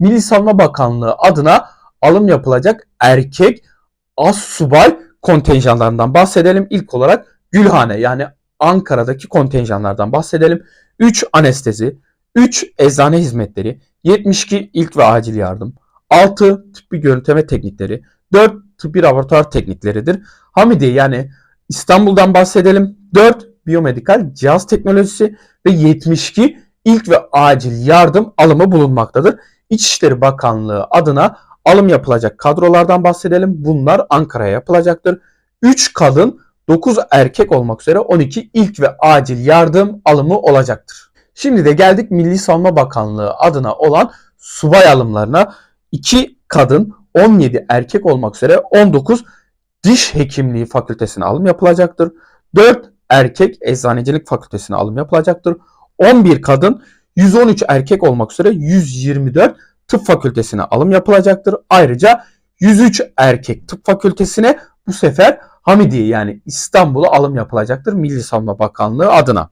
Milli Savunma Bakanlığı adına alım yapılacak erkek as subay kontenjanlarından bahsedelim. İlk olarak Gülhane yani Ankara'daki kontenjanlardan bahsedelim. 3 anestezi, 3 eczane hizmetleri, 72 ilk ve acil yardım, 6 tıbbi görüntüleme teknikleri, 4 tıbbi laboratuvar teknikleridir. Hamidiye yani İstanbul'dan bahsedelim. 4 biyomedikal cihaz teknolojisi ve 72 ilk ve acil yardım alımı bulunmaktadır. İçişleri Bakanlığı adına alım yapılacak kadrolardan bahsedelim. Bunlar Ankara'ya yapılacaktır. 3 kadın 9 erkek olmak üzere 12 ilk ve acil yardım alımı olacaktır. Şimdi de geldik Milli Savunma Bakanlığı adına olan subay alımlarına. 2 kadın 17 erkek olmak üzere 19 diş hekimliği fakültesine alım yapılacaktır. 4 erkek eczanecilik fakültesine alım yapılacaktır. 11 kadın 113 erkek olmak üzere 124 tıp fakültesine alım yapılacaktır. Ayrıca 103 erkek tıp fakültesine bu sefer Hamidiye yani İstanbul'a alım yapılacaktır Milli Savunma Bakanlığı adına.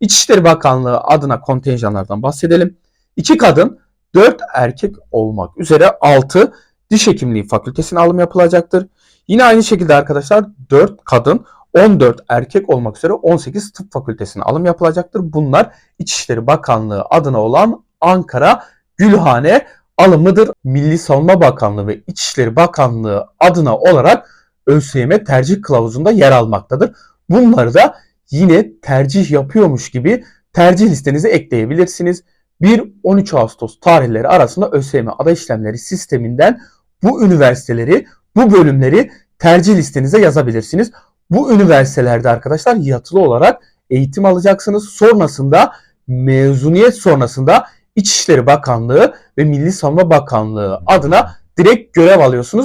İçişleri Bakanlığı adına kontenjanlardan bahsedelim. 2 kadın 4 erkek olmak üzere 6 diş hekimliği fakültesine alım yapılacaktır. Yine aynı şekilde arkadaşlar 4 kadın 14 erkek olmak üzere 18 tıp fakültesine alım yapılacaktır. Bunlar İçişleri Bakanlığı adına olan Ankara Gülhane alımıdır. Milli Savunma Bakanlığı ve İçişleri Bakanlığı adına olarak ÖSYM tercih kılavuzunda yer almaktadır. Bunları da yine tercih yapıyormuş gibi tercih listenize ekleyebilirsiniz. 1-13 Ağustos tarihleri arasında ÖSYM aday işlemleri sisteminden bu üniversiteleri, bu bölümleri tercih listenize yazabilirsiniz. Bu üniversitelerde arkadaşlar yatılı olarak eğitim alacaksınız. Sonrasında mezuniyet sonrasında İçişleri Bakanlığı ve Milli Savunma Bakanlığı adına direkt görev alıyorsunuz.